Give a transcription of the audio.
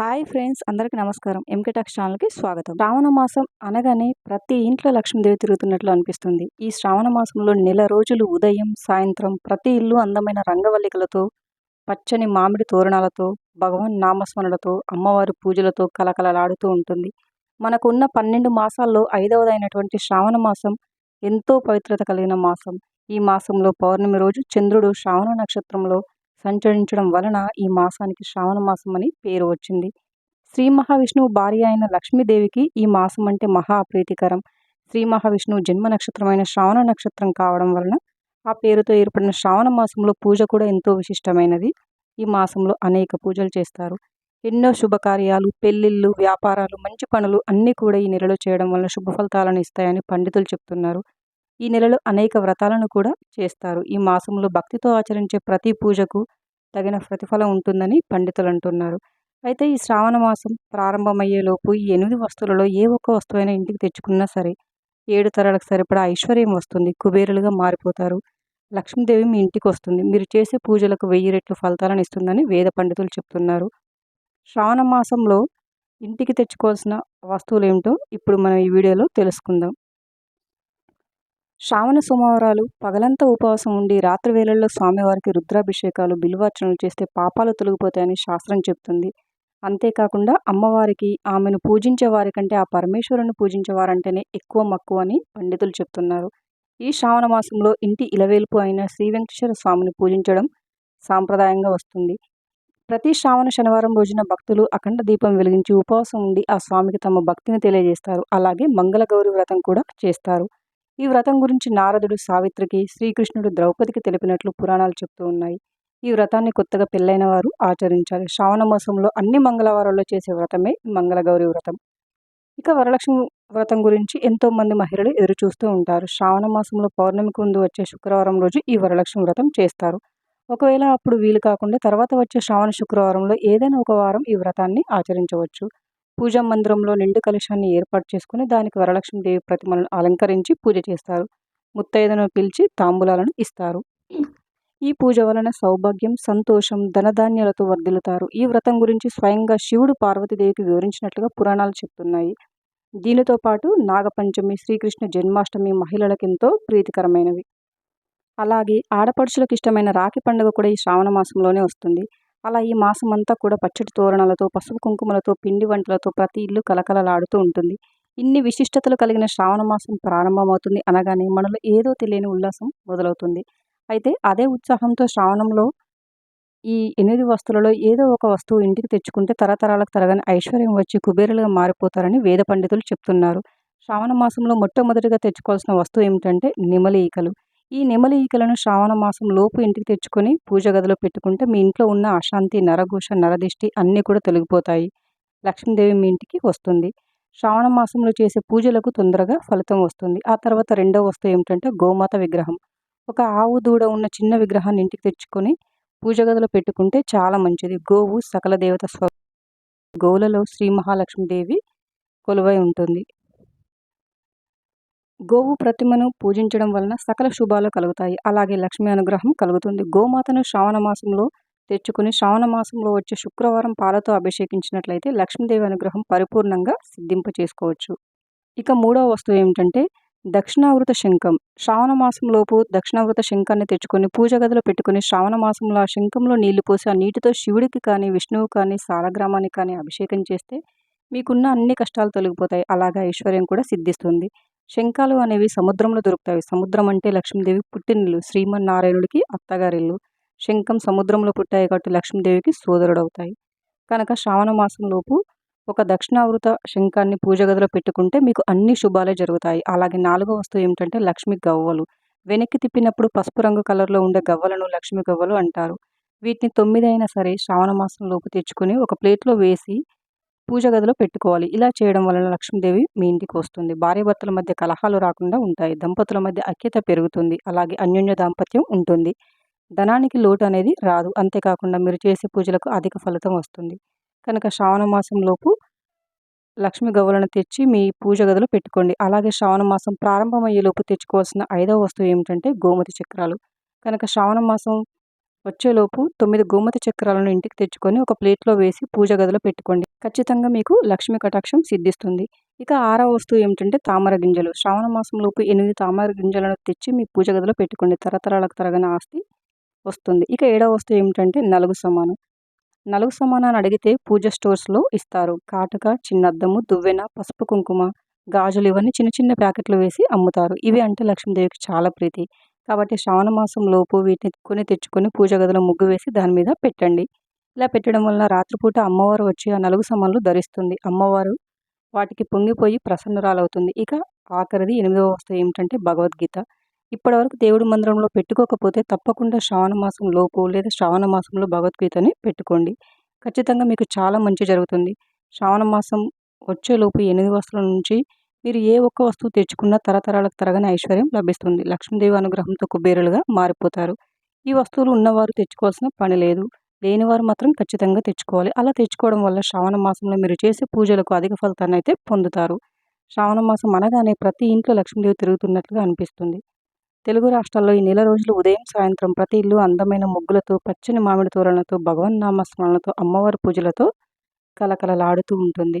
Hi friends అందరికీ నమస్కారం. MK talks ఛానల్కి స్వాగతం. శ్రావణ మాసం అనగానే ప్రతి ఇంట్లో లక్ష్మీదేవి తిరుగుతున్నట్లు అనిపిస్తుంది. ఈ శ్రావణ మాసంలో నెల రోజులు ఉదయం సాయంత్రం ప్రతి ఇల్లు అందమైన రంగవల్లికలతో పచ్చని మామిడి తోరణాలతో భగవాన్ నామస్మరణలతో అమ్మవారి పూజలతో కలకలలాడుతూ ఉంటుంది. మనకున్న పన్నెండు మాసాల్లో ఐదవదైనటువంటి శ్రావణ మాసం ఎంతో పవిత్రత కలిగిన మాసం. ఈ మాసంలో పౌర్ణమి రోజు చంద్రుడు శ్రావణ నక్షత్రంలో సంచరించడం వలన ఈ మాసానికి శ్రావణ మాసం అని పేరు వచ్చింది. శ్రీ మహావిష్ణువు భార్య అయిన లక్ష్మీదేవికి ఈ మాసం అంటే మహా ప్రీతికరం. శ్రీ మహావిష్ణువు జన్మ నక్షత్రమైన శ్రావణ నక్షత్రం కావడం వలన ఆ పేరుతో ఏర్పడిన శ్రావణ మాసంలో పూజ కూడా ఎంతో విశిష్టమైనది. ఈ మాసంలో అనేక పూజలు చేస్తారు. ఎన్నో శుభకార్యాలు పెళ్ళిళ్ళు వ్యాపారాలు మంచి పనులు అన్నీ కూడా ఈ నెలలో చేయడం వల్ల శుభ ఫలితాలను ఇస్తాయని పండితులు చెప్తున్నారు. ఈ నెలలో అనేక వ్రతాలను కూడా చేస్తారు. ఈ మాసంలో భక్తితో ఆచరించే ప్రతి పూజకు తగిన ప్రతిఫలం ఉంటుందని పండితులు అంటున్నారు. అయితే ఈ శ్రావణ మాసం ప్రారంభమయ్యేలోపు ఈ ఎనిమిది వస్తువులలో ఏ ఒక్క వస్తువైనా ఇంటికి తెచ్చుకున్నా సరే ఏడు తరాలకు సరిపడా ఐశ్వర్యం వస్తుంది. కుబేరులుగా మారిపోతారు. లక్ష్మీదేవి మీ ఇంటికి వస్తుంది. మీరు చేసే పూజలకు వెయ్యి రెట్లు ఫలితాలను ఇస్తుందని వేద పండితులు చెప్తున్నారు. శ్రావణ మాసంలో ఇంటికి తెచ్చుకోవాల్సిన వస్తువులు ఏమిటో ఇప్పుడు మనం ఈ వీడియోలో తెలుసుకుందాం. శ్రావణ సోమవారాలు పగలంతా ఉపవాసం ఉండి రాత్రి వేళల్లో స్వామివారికి రుద్రాభిషేకాలు బిల్వార్చనలు చేస్తే పాపాలు తొలగిపోతాయని శాస్త్రం చెప్తుంది. అంతేకాకుండా అమ్మవారికి ఆమెను పూజించే వారికంటే ఆ పరమేశ్వరుని పూజించే వారంటేనే ఎక్కువ మక్కువ అని పండితులు చెప్తున్నారు. ఈ శ్రావణ మాసంలో ఇంటి ఇలవేల్పు అయిన శ్రీ వెంకటేశ్వర స్వామిని పూజించడం సాంప్రదాయంగా వస్తుంది. ప్రతి శ్రావణ శనివారం రోజున భక్తులు అఖండ దీపం వెలిగించి ఉపవాసం ఉండి ఆ స్వామికి తమ భక్తిని తెలియజేస్తారు. అలాగే మంగళగౌరి వ్రతం కూడా చేస్తారు. ఈ వ్రతం గురించి నారదుడు సావిత్రికి శ్రీకృష్ణుడు ద్రౌపదికి తెలిపినట్లు పురాణాలు చెప్తూ ఉన్నాయి. ఈ వ్రతాన్ని కొత్తగా పెళ్ళైన వారు ఆచరించాలి శ్రావణ మాసంలో అన్ని మంగళవారాల్లో చేసే వ్రతమే మంగళగౌరి వ్రతం. ఇక వరలక్ష్మి వ్రతం గురించి ఎంతో మంది మహిళలు ఎదురు చూస్తూ ఉంటారు. శ్రావణ మాసంలో పౌర్ణమికి ముందు వచ్చే శుక్రవారం రోజు ఈ వరలక్ష్మి వ్రతం చేస్తారు. ఒకవేళ అప్పుడు వీలు కాకుండా తర్వాత వచ్చే శ్రావణ శుక్రవారంలో ఏదైనా ఒక వారం ఈ వ్రతాన్ని ఆచరించవచ్చు. పూజా మందిరంలో నిండు కలశాన్ని ఏర్పాటు చేసుకుని దానికి వరలక్ష్మీదేవి ప్రతిమలను అలంకరించి పూజ చేస్తారు. ముత్తైదను పిలిచి తాంబూలాలను ఇస్తారు. ఈ పూజ వలన సౌభాగ్యం సంతోషం ధనధాన్యాలతో వర్ధిల్లుతారు. ఈ వ్రతం గురించి స్వయంగా శివుడు పార్వతీదేవికి వివరించినట్లుగా పురాణాలు చెప్తున్నాయి. దీనితో పాటు నాగపంచమి శ్రీకృష్ణ జన్మాష్టమి మహిళలకు ఎంతో ప్రీతికరమైనవి. అలాగే ఆడపడుచులకు ఇష్టమైన రాఖీ పండుగ కూడా ఈ శ్రావణ మాసంలోనే వస్తుంది. అలా ఈ మాసం అంతా కూడా పచ్చడి తోరణాలతో పసుపు కుంకుమలతో పిండి వంటలతో ప్రతి ఇల్లు కలకలలాడుతూ ఉంటుంది. ఇన్ని విశిష్టతలు కలిగిన శ్రావణ మాసం ప్రారంభమవుతుంది అనగానే మనలో ఏదో తెలియని ఉల్లాసం మొదలవుతుంది. అయితే అదే ఉత్సాహంతో శ్రావణంలో ఈ ఎనిమిది వస్తువులలో ఏదో ఒక వస్తువు ఇంటికి తెచ్చుకుంటే తరతరాలకు తరగని ఐశ్వర్యం వచ్చి కుబేరులుగా మారిపోతారని వేద పండితులు చెప్తున్నారు. శ్రావణ మాసంలో మొట్టమొదటిగా తెచ్చుకోవాల్సిన వస్తువు ఏమిటంటే నిమలి ఈకలు. ఈ నెమలి ఈకలను శ్రావణ మాసం లోపు ఇంటికి తెచ్చుకొని పూజ గదిలో పెట్టుకుంటే మీ ఇంట్లో ఉన్న అశాంతి నరఘోష నరదిష్టి అన్నీ కూడా తొలగిపోతాయి. లక్ష్మీదేవి మీ ఇంటికి వస్తుంది. శ్రావణ మాసంలో చేసే పూజలకు తొందరగా ఫలితం వస్తుంది. ఆ తర్వాత రెండవ వస్తువు ఏమిటంటే గోమాత విగ్రహం. ఒక ఆవు దూడ ఉన్న చిన్న విగ్రహాన్ని ఇంటికి తెచ్చుకొని పూజ గదిలో పెట్టుకుంటే చాలా మంచిది. గోవు సకల దేవత స్వ గోవులలో శ్రీ మహాలక్ష్మీదేవి కొలువై ఉంటుంది. గోవు ప్రతిమను పూజించడం వలన సకల శుభాలు కలుగుతాయి. అలాగే లక్ష్మీ అనుగ్రహం కలుగుతుంది. గోమాతను శ్రావణ మాసంలో తెచ్చుకుని శ్రావణ మాసంలో వచ్చే శుక్రవారం పాలతో అభిషేకించినట్లయితే లక్ష్మీదేవి అనుగ్రహం పరిపూర్ణంగా సిద్ధింపు చేసుకోవచ్చు. ఇక మూడవ వస్తువు ఏమిటంటే దక్షిణావృత శంఖం. శ్రావణ మాసంలోపు దక్షిణావృత శంఖాన్ని తెచ్చుకొని పూజ గదిలో పెట్టుకుని శ్రావణ మాసంలో ఆ శంఖంలో నీళ్ళు పోసి ఆ నీటితో శివుడికి కానీ విష్ణువు కానీ సాలగ్రామానికి కానీ అభిషేకం చేస్తే మీకున్న అన్ని కష్టాలు తొలగిపోతాయి. అలాగే ఐశ్వర్యం కూడా సిద్ధిస్తుంది. శంఖాలు అనేవి సముద్రంలో దొరుకుతాయి. సముద్రం అంటే లక్ష్మీదేవి పుట్టినిల్లు. శ్రీమన్నారాయణుడికి అత్తగారిల్లు. శంఖం సముద్రంలో పుట్టాయి కాబట్టి లక్ష్మీదేవికి సోదరుడవుతాయి. కనుక శ్రావణ మాసంలోపు ఒక దక్షిణావృత శంఖాన్ని పూజ గదిలో పెట్టుకుంటే మీకు అన్ని శుభాలే జరుగుతాయి. అలాగే నాలుగో వస్తువు ఏమిటంటే లక్ష్మి గవ్వలు. వెనక్కి తిప్పినప్పుడు పసుపు రంగు కలర్లో ఉండే గవ్వలను లక్ష్మి గవ్వలు అంటారు. వీటిని తొమ్మిది అయినా సరే శ్రావణ మాసంలోపు తెచ్చుకొని ఒక ప్లేట్లో వేసి పూజ గదిలో పెట్టుకోవాలి. ఇలా చేయడం వలన లక్ష్మీదేవి మీ ఇంటికి వస్తుంది. భార్యాభర్తల మధ్య కలహాలు రాకుండా ఉంటాయి. దంపతుల మధ్య ఐక్యత పెరుగుతుంది. అలాగే అన్యోన్య దాంపత్యం ఉంటుంది. ధనానికి లోటు అనేది రాదు. అంతేకాకుండా మీరు చేసే పూజలకు అధిక ఫలితం వస్తుంది. కనుక శ్రావణ మాసంలోపు లక్ష్మి గవ్వలను తెచ్చి మీ పూజ గదిలో పెట్టుకోండి. అలాగే శ్రావణ మాసం ప్రారంభమయ్యేలోపు తెచ్చుకోవాల్సిన ఐదవ వస్తువు ఏమిటంటే గోమతి చక్రాలు. కనుక శ్రావణ మాసం వచ్చేలోపు తొమ్మిది గోమతి చక్రాలను ఇంటికి తెచ్చుకొని ఒక ప్లేట్లో వేసి పూజ గదిలో పెట్టుకోండి. ఖచ్చితంగా మీకు లక్ష్మీ కటాక్షం సిద్ధిస్తుంది. ఇక ఆరవ వస్తువు ఏమిటంటే తామర గింజలు. శ్రావణ మాసంలోపు ఎనిమిది తామర గింజలను తెచ్చి మీ పూజ గదిలో పెట్టుకోండి. తరతరాలకు తరగని ఆస్తి వస్తుంది. ఇక ఏడవ వస్తువు ఏమిటంటే నలుగు సమానం. నలుగు సమానాన్ని అడిగితే పూజ స్టోర్స్లో ఇస్తారు. కాటుక చిన్న అద్దము దువ్వెన పసుపు కుంకుమ గాజులు ఇవన్నీ చిన్న చిన్న ప్యాకెట్లు వేసి అమ్ముతారు. ఇవి అంటే లక్ష్మీదేవికి చాలా ప్రీతి. కాబట్టి శ్రావణ మాసం లోపు వీటిని కొని తెచ్చుకొని పూజ గదిలో ముగ్గు వేసి దాని మీద పెట్టండి. ఇలా పెట్టడం వలన రాత్రిపూట అమ్మవారు వచ్చి ఆ నలుగు సమాన్లు ధరిస్తుంది. అమ్మవారు వాటికి పొంగిపోయి ప్రసన్నురాలవుతుంది. ఇక ఆఖరిది ఎనిమిదవ వస్తువు ఏమిటంటే భగవద్గీత. ఇప్పటివరకు దేవుడి మందిరంలో పెట్టుకోకపోతే తప్పకుండా శ్రావణ మాసం లోపు లేదా శ్రావణ మాసంలో భగవద్గీతని పెట్టుకోండి. ఖచ్చితంగా మీకు చాలా మంచి జరుగుతుంది. శ్రావణ మాసం వచ్చేలోపు ఎనిమిది వస్తువుల నుంచి మీరు ఏ ఒక్క వస్తువు తెచ్చుకున్నా తరతరాలకు తరగని ఐశ్వర్యం లభిస్తుంది. లక్ష్మీదేవి అనుగ్రహంతో కుబేరులుగా మారిపోతారు. ఈ వస్తువులు ఉన్నవారు తెచ్చుకోవాల్సిన పని లేదు. లేనివారు మాత్రం ఖచ్చితంగా తెచ్చుకోవాలి. అలా తెచ్చుకోవడం వల్ల శ్రావణ మాసంలో మీరు చేసే పూజలకు అధిక ఫలితాన్ని అయితే పొందుతారు. శ్రావణ మాసం అనగానే ప్రతి ఇంట్లో లక్ష్మీదేవి తిరుగుతున్నట్లుగా అనిపిస్తుంది. తెలుగు రాష్ట్రాల్లో ఈ నెల రోజులు ఉదయం సాయంత్రం ప్రతి ఇల్లు అందమైన ముగ్గులతో పచ్చని మామిడి తోరణలతో భగవన్ నామస్మరణలతో అమ్మవారి పూజలతో కలకలలాడుతూ ఉంటుంది.